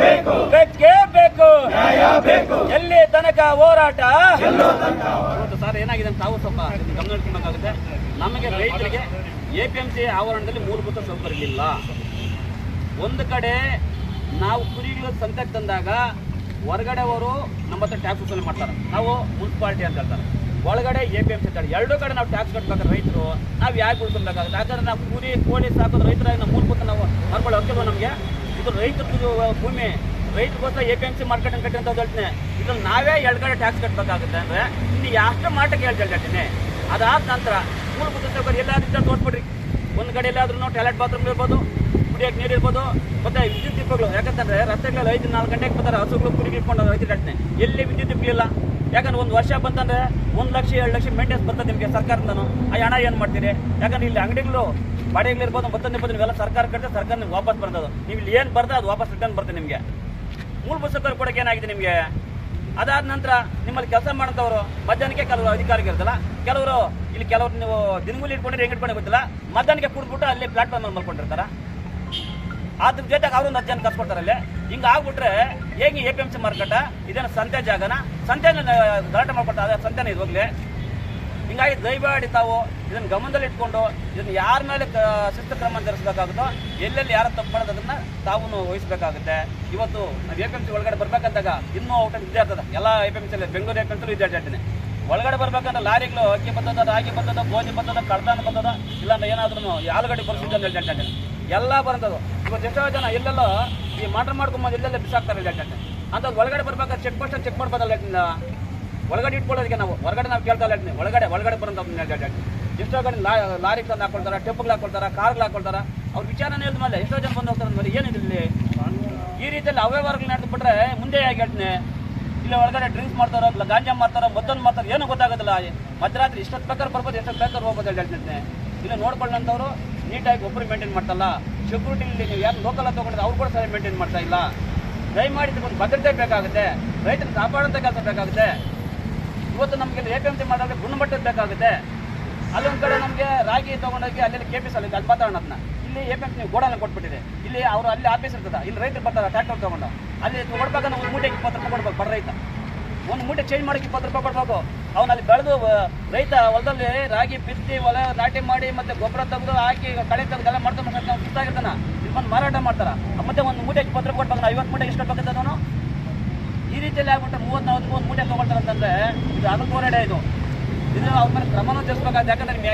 ಬೇಕು ಬೇಕೇ ಬೇಕು ಎಲ್ಲಿ ತನಕ ಹೋರಾಟ? ಸರ್ ಏನಾಗಿದೆ ತಾವು ಸ್ವಲ್ಪ ಗಮನಿಸ್ಬೇಕಾಗುತ್ತೆ ನಮಗೆ ರೈತರಿಗೆ ಎ ಪಿ ಎಂ ಸಿ ಆವರಣದಲ್ಲಿ ಮೂಲಭೂತ ಸೌಕರ್ಯಗಳಿಲ್ಲ. ಒಂದು ಕಡೆ ನಾವು ಕುರಿಗಳ ಸಂತೆ ತಂದಾಗ ಹೊರಗಡೆ ಅವರು ನಮ್ಮ ಹತ್ರ ಟ್ಯಾಕ್ಸ್ ವಸೂಲಿ ಮಾಡ್ತಾರೆ. ನಾವು ಮುನ್ಸಿಪಾಲ್ಟಿ ಅಂತ ಹೇಳ್ತಾರೆ. ಒಳಗಡೆ ಎ ಪಿ ಎಂ ಸಿ ಅಂತ ಹೇಳಿ ಎರಡೂ ಕಡೆ ನಾವು ಟ್ಯಾಕ್ಸ್ ಕಟ್ಬೇಕಾದ್ರೆ ರೈತರು ನಾವು ಯಾಕೆ ಉಳ್ಕೊಬೇಕಾಗುತ್ತೆ ಯಾಕಂದ್ರೆ ನಾವು ಕುರಿ ಕೋಳಿ ಸಾಕೋದು ರೈತರ ಮೂಲಭೂತ ನಾವು ಮಾಡ್ಕೊಳ್ಳೋ ಹಕ್ಕಿಲ್ವ ನಮಗೆ? ಇದು ರೈತರದ್ದು ಭೂಮಿ. ರೈತರಿಗೋಸ್ಕರ A P M C market ಕಟ್ಟಿ ಅಂತ ಹೇಳ್ತೀನಿ. ಇದ್ರಲ್ಲಿ ನಾವೇ ಕಡೆ ಟ್ಯಾಕ್ಸ್ ಕಟ್ಟಬೇಕಾಗುತ್ತೆ ಅಂದರೆ, ಇನ್ನು ಎಷ್ಟು ಮಾಟ ಹೇಳ್ತಾ ಹೇಳ್ತೀನಿ. ಅದಾದ ನಂತರ ಮೂಲಭೂತ ಸೌಕರ್ಯ ಎಲ್ಲಾದ್ರಿಂದ ತೋರಿಸ್ಬಿಡ್ರಿ. ಒಂದು ಕಡೆ ಎಲ್ಲಾದ್ರೂ ಟಾಯ್ಲೆಟ್ ಬಾತ್ರೂಮ್ ಇರ್ಬೋದು ಕುಡಿಯೋಕೆ ನೀರು ಇರ್ಬೋದು, ಮತ್ತೆ ವಿದ್ಯುತ್ ದೀಪಗಳು. ಯಾಕಂತಂದ್ರೆ ರಸ್ತೆಗಳಲ್ಲಿ ಐದು ನಾಲ್ಕು ಗಂಟೆಗೆ ಬರ್ತಾರೆ, ಹಸುಗಳು ಕುರಿ ಇಟ್ಕೊಂಡು ರೈತರ ಎಲ್ಲಿ ವಿದ್ಯುತ್ ದೀಪ ಇಲ್ಲ. ಯಾಕಂದ್ರೆ ಒಂದು ವರ್ಷ ಬಂತಂದ್ರೆ ಒಂದು ಲಕ್ಷ, ಎರಡು ಲಕ್ಷ ಮೇಂಟೆನ್ಸ್ ಬರ್ತದೆ ನಿಮಗೆ ಸರ್ಕಾರದ ಆ ಹಣ ಏನು ಮಾಡ್ತೀರಿ? ಯಾಕಂದ್ರೆ ಇಲ್ಲಿ ಅಂಗಡಿಗಳು ಬಾಡಿಗಳಿರ್ಬೋದು ಬರ್ತದೆ ಬಂದು ಸರ್ಕಾರ ಕಟ್ಟಿದ್ರೆ ಸರ್ಕಾರ ನಿಮ್ಗೆ ವಾಪಸ್ ಬರ್ತದೆ. ನೀವು ಇಲ್ಲಿ ಏನು ಬರ್ತದೆ, ಅದು ವಾಪಸ್ ರಿಟರ್ನ್ ಬರ್ತದೆ ನಿಮಗೆ. ಮೂಲಭೂತ ಸೌಕರ್ಯ ಕೊಡಕ್ಕೆ ಏನಾಗಿದೆ ನಿಮಗೆ? ಅದಾದ ನಂತರ ನಿಮ್ಮಲ್ಲಿ ಕೆಲಸ ಮಾಡೋಂಥವ್ರು ಮಧ್ಯಾಹ್ನಕ್ಕೆ ಕೆಲವರು ಅಧಿಕಾರಿಗಳಿರ್ತಲ್ಲ ಕೆಲವರು ಇಲ್ಲಿ ಕೆಲವರು ನೀವು ದಿನಗೂಲಿ ಇಟ್ಕೊಂಡ್ರೆ ಹೆಂಗೆ ಇಟ್ಕೊಂಡೆ ಗೊತ್ತಿಲ್ಲ ಮಧ್ಯಾಹ್ನಕ್ಕೆ ಕೂಡ್ಬಿಟ್ಟು ಅಲ್ಲಿ ಪ್ಲಾಟ್ಫಾರ್ಮ್ ಅಲ್ಲಿ ಮಲ್ಕೊಂಡಿರ್ತಾರ. ಅದ್ರ ಜೊತೆಗೆ ಅವರು ಹತ್ತು ಜನ ಕರ್ಸ್ಕೊಡ್ತಾರೆ ಅಲ್ಲಿ. ಹಿಂಗೆ ಆಗ್ಬಿಟ್ರೆ ಹೇಗೆ A P M C market ಇದೇನು ಸಂತೆ ಜಾಗನ? ಸಂತೆನ ಗಲಾಟೆ ಮಾಡ್ಕೊಡ್ತಾರೆ ಸಂತೆನ ಇದು ಹೋಗ್ಲಿ. ಹಿಂಗಾಗಿ ದಯಮಾಡಿ ತಾವು ಇದನ್ನು ಗಮನದಲ್ಲಿ ಇಟ್ಕೊಂಡು ಇದನ್ನು ಯಾರ ಮೇಲೆ ಶಿಸ್ತು ಕ್ರಮ ಧರಿಸಬೇಕಾಗುತ್ತೋ ಎಲ್ಲೆಲ್ಲಿ ಯಾರು ತಪ್ಪು ಮಾಡೋದು ಅದನ್ನ ತಾವು ವಹಿಸಬೇಕಾಗುತ್ತೆ. ಇವತ್ತು ನಾವು ಎ ಪಿ ಎಂ ಸಿ ಒಳಗಡೆ ಬರ್ಬೇಕಂದಾಗ ಇನ್ನೂ ಔಟ್ ಇದ್ದೇ ಇರ್ತದೆ. ಎಲ್ಲ A P M C Bengaluru A P M C ಇದ್ದೇ ಇರ್ತೀನಿ ಒಳಗಡೆ ಬರ್ಬೇಕಂದ್ರೆ ಲಾರಿಗಳು ಅಕ್ಕಿ ಬರ್ತದ ರಾಗಿ ಬರ್ತದ ಗೋಧಿ ಬರ್ತದ ಕಡ್ದಾನ ಬಂದದ ಇಲ್ಲಾಂದ್ರೆ ಏನಾದ್ರೂ ಆಲೂಗಡ್ಡೆ ಬರ್ಸಿದ್ದ ಅಂತ ಎಲ್ಲ ಬರ್ತದ. ಇವತ್ತು ಎಷ್ಟೋ ಜನ ಇಲ್ಲೆಲ್ಲ ಈ ಮಾಡ್ರ್ ಮಾಡ್ಕೊಂಬಂದು ಇಲ್ಲೆಲ್ಲ ಬಿಸಾಕ್ತಾರೆ ಹೇಳ್ತಾ ಅಂತ ಒಳಗಡೆ ಬರ್ಬೇಕಾದ್ರೆ ಚೆಕ್ ಪೋಸ್ಟ್ ಚೆಕ್ ಮಾಡ್ಬೋದಲ್ಲ ಯಾಕಿಂದ ಒಳಗಡೆ ಇಟ್ಕೊಳ್ಳೋದಕ್ಕೆ ನಾವು, ಹೊರಗಡೆ ನಾವು ಕೇಳ್ತಾ ಲೈಟ್ನಿ ಒಳಗಡೆ ಒಳಗಡೆ ಬರೋದು ಎಷ್ಟೋ ಕಡೆ ಲಾ ಲಾರಿಗೆ ತಂದು ಹಾಕೊಳ್ತಾರೆ, ಟೆಂಪುಗಳು ಹಾಕೊಳ್ತಾರೆ, ಕಾರ್ಗಳು ಹಾಕೊಳ್ತಾರೆ. ಅವ್ರ ವಿಚಾರನೇ ಇಲ್ದ ಮೇಲೆ ಎಷ್ಟೋ ಜನ ಬಂದು ಹೋಗ್ತಾರೆ ಮೇಲೆ ಏನಿದೆ ಇಲ್ಲಿ? ಈ ರೀತಿಯಲ್ಲಿ ಅವ್ಯವಹಾರಗಳು ನಡೆದು ಬಿಟ್ರೆ ಮುಂದೆ ಹೇಗೆ ಹೇಳ್ತೀನಿ. ಇಲ್ಲಿ ಒಳಗಡೆ ಡ್ರಿಂಕ್ಸ್ ಮಾಡ್ತಾರೋ ಗಾಂಜಾ ಮಾಡ್ತಾರೋ ಮತ್ತೊಂದು ಮಾಡ್ತಾರೋ, ಏನು ಗೊತ್ತಾಗೋದಿಲ್ಲ. ಮಧ್ಯರಾತ್ರಿ ಇಷ್ಟೊತ್ತು ಬೇಕಾದ್ರೆ ಬರ್ಬೋದು, ಎಷ್ಟೊತ್ತು ಬೇಕಾದ್ರೆ ಹೋಗ್ಬೋದು ಅಂತ ಹೇಳ್ತಿದ್ದೆ ಇಲ್ಲಿ ನೋಡ್ಕೊಳ್ಳೋಂಥವ್ರು ನೀಟಾಗಿ ಒಬ್ಬರು ಮೇಂಟೈನ್ ಮಾಡ್ತಲ್ಲ. ಸೆಕ್ಯೂರಿಟಿ ನೀವು ಯಾರು ಲೋಕಲ್ ತೊಗೊಂಡ್ರೆ ಅವ್ರು ಕೂಡ ಸರಿ ಮೇಂಟೈನ್ ಮಾಡ್ತಾ ಇಲ್ಲ. ದಯಮಾಡಿ ಒಂದು ಭದ್ರತೆ ಬೇಕಾಗುತ್ತೆ. ರೈತರು ಕಾಪಾಡೋಂಥ ಕೆಲಸ ಬೇಕಾಗುತ್ತೆ. ಇವತ್ತು ನಮಗೆ ಎ ಪಿ ಎಂ ಸಿ ಗುಣಮಟ್ಟದ ಬೇಕಾಗುತ್ತೆ. ಅಲ್ಲೊಂದು ಕಡೆ ನಮಗೆ ರಾಗಿ ತೊಗೊಂಡೋಗಿ ಅಲ್ಲಿ ಕೆ ಪಿ ಸಿ ಅಲ್ಲಿ ಮಾತಾಡೋಣ ಇಲ್ಲಿ ಸಿ ನೀವು ಗೋಡಾನ ಕೊಟ್ಬಿಟ್ಟಿದೆ ಇಲ್ಲಿ ಅವರು ಅಲ್ಲಿ ಆಫೀಸ್ ಇರ್ತದೆ. ಇಲ್ಲಿ ರೈತರು ಬರ್ತಾರೆ ಟ್ರ್ಯಾಕ್ಟರ್ ತಗೊಂಡು. ಅಲ್ಲಿ ಕೊಡ್ಬೇಕಾದ್ರೆ ಒಂದು ಮೂಟೆ ಇಪ್ಪತ್ತು ರೂಪಾಯಿ ಕೊಡ್ಬೇಕು ಬಡ ರೈತ. ಒಂದು ಮೂಟೆ ಚೇಂಜ್ ಮಾಡೋಕೆ ಇಪ್ಪತ್ತು ರೂಪಾಯಿ ಕೊಡ್ಬೇಕು. ಅಲ್ಲಿ ಬೆಳೆದು ರೈತ ಹೊಲದಲ್ಲಿ ರಾಗಿ, ಬಿತ್ತಿ ಹೊಲ ನಾಟಿ ಮಾಡಿ ಮತ್ತೆ ಗೊಬ್ಬರ ತೆಗೆದು ಹಾಕಿ ಕಳೆ ತೆಗೆದು ಎಲ್ಲ ಮಾಡ್ಕೊಂಡು ಸುತ್ತಾಗಿರ್ತಾನೆ ಬಂದು ಮಾರಾಟ ಮಾಡ್ತಾರ. ಮತ್ತೆ ಒಂದು ಮೂಟೆ ಇಪ್ಪತ್ತು ರೂಪಾಯಿ ಕೊಡ್ಬೇಕು. ಐವತ್ತು ಮೂಟೆ ಎಷ್ಟು ಕೊಡ್ಬೇಕಂತ ಈ ರೀತಿಯಲ್ಲಿ ಆಗ್ಬಿಟ್ಟು ಮೂವತ್ತು ನಲ್ವತ್ತು ಮೂವತ್ತು ಮೂಟೆ ತೊಗೊಳ್ತಾರೆ ಅಂತಂದ್ರೆ ಇದು ಅದಕ್ಕೆ ಹೋರಾಟ ಇದು. ಇದು ಅವ್ರ ಮೇಲೆ ಕ್ರಮನೂ ತಿಳಿಸ್ಬೇಕಾಗುತ್ತೆ. ಯಾಕಂದ್ರೆ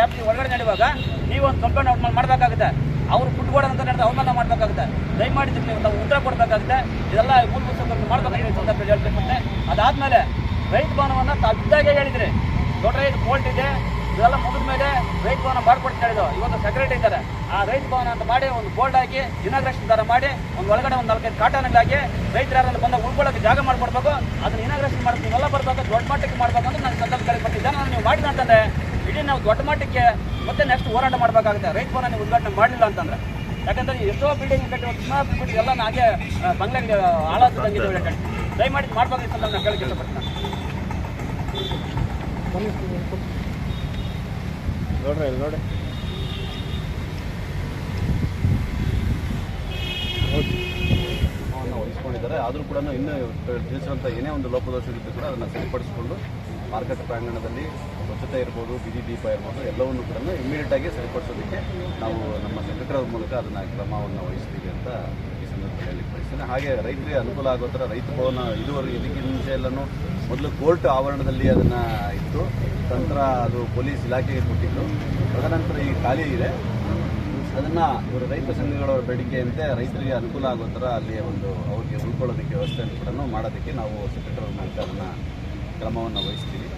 ಆ್ಯಪ್ ಒಳಗಡೆ ನಡೆಯುವಾಗ ನೀವು ಒಂದು ಕಂಪ್ಲೇಂಟ್ ಮೇಲೆ ಮಾಡಬೇಕಾಗುತ್ತೆ. ಅವ್ರು ಅಂತ ನಡೆದ್ರೆ ಅವ್ರ ಮೇಲೆ ಮಾಡಬೇಕಾಗುತ್ತೆ. ದಯಮಾಡಿ ನೀವು ನಾವು ಉತ್ತರ ಕೊಡಬೇಕಾಗುತ್ತೆ. ಇದೆಲ್ಲ ಮೂಲಭೂತ ಸೌಕರ್ಯ ಮಾಡಬೇಕಾಗಿದೆ ಸಂದರ್ಭದಲ್ಲಿ ಹೇಳ್ಬೇಕಂತೆ ಅದಾದಮೇಲೆ ರೈತ ಭವನವನ್ನು ತಾವಿದ್ದಾಗೆ ಹೇಳಿದ್ರಿ. ದೊಡ್ಡ ರೈತ ಕೋಲ್ಟ್ ಇದೆ. ಇದೆಲ್ಲ ಮುಗಿದ ಮೇಲೆ ರೈತ ಭವನ ಮಾಡ್ಕೊಡ್ತೀನಿ ಹೇಳಿದ್ರು ಇವತ್ತು ಸೆಕ್ರೆಟರಿ ಇದ್ದಾರೆ. ಆ ರೈತ ಭವನ ಅಂತ ಮಾಡಿ ಒಂದು ಬೋರ್ಡ್ ಹಾಕಿ ಇನಾಗ್ರೇಷನ್ ಥರ ಮಾಡಿ ಒಂದು ಒಳಗಡೆ ಒಂದು ನಾಲ್ಕೈದು ಕಾಟನ್ಗಳಾಗಿ ರೈತರು ಯಾರನ್ನು ಬಂದಾಗ ಉಳ್ಕೊಳ್ಳೋಕೆ ಜಾಗ ಮಾಡ್ಕೊಡ್ಬೇಕು. ಅದನ್ನ ಇನಾಗ್ರೇಷನ್ ಮಾಡಿ ನೀವೆಲ್ಲ ಬರ್ಬೇಕು ದೊಡ್ಡ ಮಟ್ಟಕ್ಕೆ ಮಾಡ್ಬೇಕು ಅಂತ ನಾನು ಸಂದರ್ಭ ಕೇಳ್ಪಟ್ಟಿದ್ದೆ ನಾನು ನೀವು ಮಾಡಿದ ಅಂತಂದರೆ ಇಡೀ ನಾವು ದೊಡ್ಡ ಮಟ್ಟಕ್ಕೆ ಮತ್ತೆ ನೆಕ್ಸ್ಟ್ ಹೋರಾಟ ಮಾಡಬೇಕಾಗುತ್ತೆ. ರೈತ ಭವನ ನೀವು ಉದ್ಘಾಟನೆ ಮಾಡಲಿಲ್ಲ ಅಂತಂದ್ರೆ. ಯಾಕಂದ್ರೆ ಎಷ್ಟೋ ಬಿಲ್ಡಿಂಗ್ ಕಟ್ಟಿ ಸುಮಾರು ಬಿಟ್ಟು ಎಲ್ಲ ಆ, ಬಂಗ್ಲೆಗೆ ಹಾಳಾಗ್ತದಂಗೆ ಹೇಳಿ ದಯಮಾಡಿ ಮಾಡ್ಬೇಕು ಅಂತ ನಾನು ಕೇಳಕ್ಕೆ ಇಷ್ಟಪಡ್ತೀನಿ ನೋಡ್ರಿ ಇಲ್ಲಿ ನೋಡ್ರಿ. ವಹಿಸ್ಕೊಂಡಿದ್ದಾರೆ ಆದರೂ ಕೂಡ ಇನ್ನೂ ತಿಳಿಸಿರುವಂಥ ಏನೇ ಒಂದು ಲೋಪದೋಷಗಳಿದ್ದು ಕೂಡ ಅದನ್ನು ಸರಿಪಡಿಸಿಕೊಂಡು ಮಾರ್ಕೆಟ್ ಪ್ರಾಂಗಣದಲ್ಲಿ ಸ್ವಚ್ಛತೆ ಇರ್ಬೋದು, ಬಿದಿ ದೀಪ ಇರ್ಬೋದು, ಎಲ್ಲವನ್ನು ಕೂಡ ಇಮಿಡಿಯೇಟಾಗಿ ಸರಿಪಡಿಸೋದಕ್ಕೆ ನಾವು ನಮ್ಮ ಸೆಕ್ರೆಟರಿ ಮೂಲಕ ಅದನ್ನು ಕ್ರಮವನ್ನು ವಹಿಸ್ತೀವಿ ಅಂತ ಹಾಗೆ ರೈತರಿಗೆ ಅನುಕೂಲ ಆಗೋ ಥರ ರೈತ ಭವನ ಇದುವರೆಗೆ ಇದಕ್ಕೆ ಮುಂಚೆ ಎಲ್ಲನೂ ಮೊದಲು ಕೋರ್ಟ್ ಆವರಣದಲ್ಲಿ ಅದನ್ನು ಇತ್ತು. ನಂತರ ಅದು ಪೊಲೀಸ್ ಇಲಾಖೆಗೆ ಕೊಟ್ಟಿದ್ದು ತದನಂತರ ಈಗ ಖಾಲಿ ಇದೆ. ಅದನ್ನ ಇವರು ರೈತ ಸಂಘಗಳ ಬೇಡಿಕೆಯಂತೆ ರೈತರಿಗೆ ಅನುಕೂಲ ಆಗೋ ಥರ ಅಲ್ಲಿ ಒಂದು ಅವರಿಗೆ ಉಳ್ಕೊಳ್ಳೋದಕ್ಕೆ ವ್ಯವಸ್ಥೆಯನ್ನು ಕೂಡ ಮಾಡೋದಕ್ಕೆ ನಾವು ಸೆಕ್ರೆಟರಿ ಮೂಲಕ ಅದನ್ನು ಕ್ರಮವನ್ನು ವಹಿಸ್ತೀವಿ.